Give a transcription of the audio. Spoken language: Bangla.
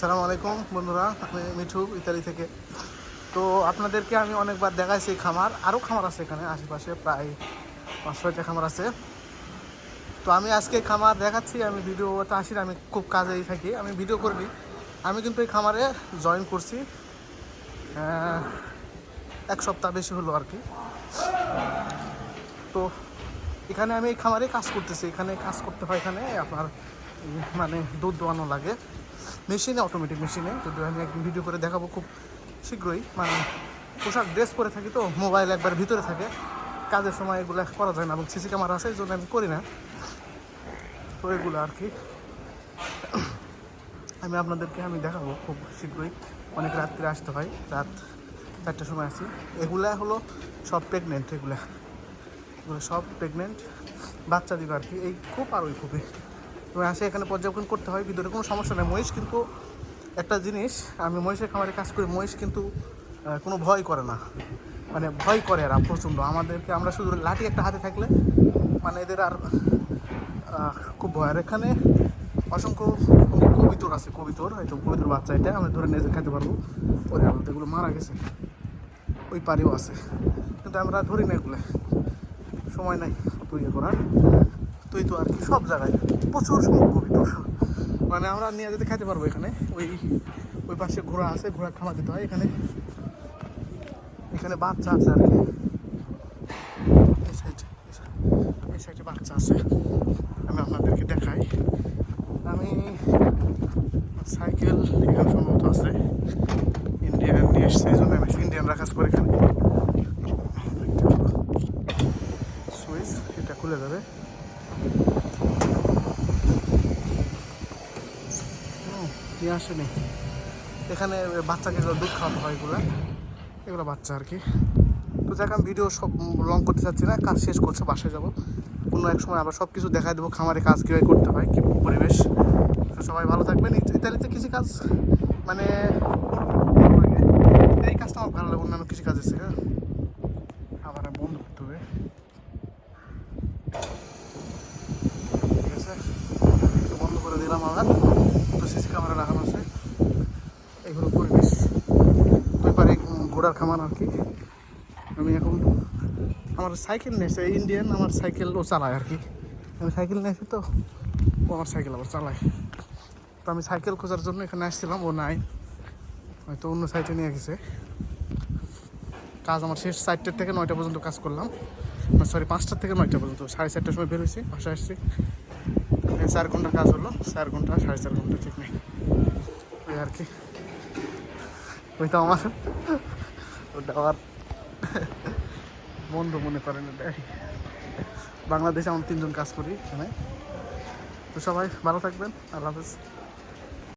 সালাম আলাইকুম, বন্ধুরা। আমি মিঠু, ইতালি থেকে। তো আপনাদেরকে আমি অনেকবার দেখাইছি খামার। আরও খামার আছে এখানে, আশেপাশে প্রায় পাঁচ ছয়টা খামার আছে। তো আমি আজকে খামার দেখাচ্ছি, আমি ভিডিওতে আসি আমি খুব কাজেই থাকি, আমি ভিডিও করিনি। আমি কিন্তু এই খামারে জয়েন করছি এক সপ্তাহ বেশি হলো আর কি। তো এখানে আমি এই খামারে কাজ করতেছি, এখানে কাজ করতে হয় এখানে, আপনার মানে দুধ দোয়ানো লাগে। মেশিনে অটোমেটিক মেশিনে। যদি আমি একদিন ভিডিও করে দেখাবো খুব শীঘ্রই। মানে পোশাক ড্রেস পরে থাকি তো মোবাইল একবার ভিতরে থাকে। কাজের সময় এগুলো করা যায় না, এবং সিসি ক্যামেরা আছে, এই জন্য আমি করি না। তো এগুলো আর কি। আমি আপনাদেরকে আমি দেখাবো খুব শীঘ্রই। অনেক রাত্রে আসতে হয়, রাত চারটার সময় আসি। এগুলা হলো সব প্রেগনেন্ট এগুলা। এগুলো সব প্রেগনেন্ট বাচ্চা দিবে আর কি। এই খুব আর ওই খুবই। আসে এখানে পর্যবেক্ষণ করতে হয়, ভিতরে কোনো সমস্যা নেই। মহিষ কিন্তু একটা জিনিস, আমি মহিষের খামারে কাজ করি, মহিষ কিন্তু কোনো ভয় করে না। মানে ভয় করে এরা প্রচণ্ড। আমাদেরকে আমরা শুধু লাঠি একটা হাতে থাকলে মানে এদের আর খুব ভয়। আর এখানে অসংখ্য কবিতর আছে, কবিতর হয়তো কবিতর বাচ্চা এটা, আমরা ধরে নিয়ে খেতে পারব। ওরে আমাদের এগুলো মারা গেছে। ওই পারেও আছে। কিন্তু আমরা ধরি না এগুলো। সময় নাই, অত ইয়ে করার। তুই তো আর কি, সব জায়গায়। প্রচুর সংখ্যক কবিতর মানে আমরা নিয়ে যেতে খাইতে পারব এখানে। ওই ওই পাশে ঘোড়া আছে, ঘোড়া খাওয়া দিতে হয় এখানে। এখানে বাচ্চা আছে আর কি। এই সাইডে বাচ্চা আছে। আমি আপনাদেরকে দেখাই। আমি সাইকেল এখানে সম্ভবত আছে। ইন্ডিয়ান নিয়ে এসছে, এই জন্য আমি ইন্ডিয়ানরা কাজ করে এখানে। সুইচ, এটা খুলে যাবে। নিয়ে আসেনি। এখানে বাচ্চাকে দুধ খাওয়াতে হয় এগুলো। এগুলো বাচ্চা আর কি। তো যাক, আমি ভিডিও সব লং করতে চাচ্ছি না, কাজ শেষ করছে, বাসায় যাব। কোনো এক সময় আবার সব কিছু দেখাই দেবো, খামারে কাজ কীভাবে করতে হয়, কী পরিবেশ। সবাই ভালো থাকবেন। ইত- ইতালিতে কৃষিকাজ মানে এই কাজটা আমার ভালো লাগে, অন্যান্য কৃষিকাজ আছে হ্যাঁ। আবার বন্ধ করতে হবে। ঠিক আছে? বন্ধ করে দিলাম আবার তো সিসি ক্যামেরা লাগানো আছে এই হলো পরিবেশ দুই পারে ঘোড়ার খামার আর কি। আমি এখন আমার সাইকেল নিয়েছে ইন্ডিয়ান আমার সাইকেলও চালায় আর কি। আমি সাইকেল নিয়েছি তো, ও আমার সাইকেল আবার চালায়। তো আমি সাইকেল খোঁজার জন্য এখানে আসছিলাম, ও নাই। হয়তো অন্য সাইডে নিয়ে গেছে। কাজ আমার শেষ চারটের থেকে নয়টা পর্যন্ত কাজ করলাম। সরি পাঁচটার থেকে নয়টা পর্যন্ত, সাড়ে চারটার সময় বের হয়েছি, বাসায় আসছি। চার ঘণ্টা কাজ হলো, চার ঘণ্টা, সাড়ে চার ঘণ্টা, ঠিক নেই। ওই আর কি। ওই তো আমার, ওটা আমার বন্ধু মনে করেন এটাই বাংলাদেশে আমরা তিনজন কাজ করি এখানে। তো সবাই ভালো থাকবেন, আল্লাহ হাফেজ।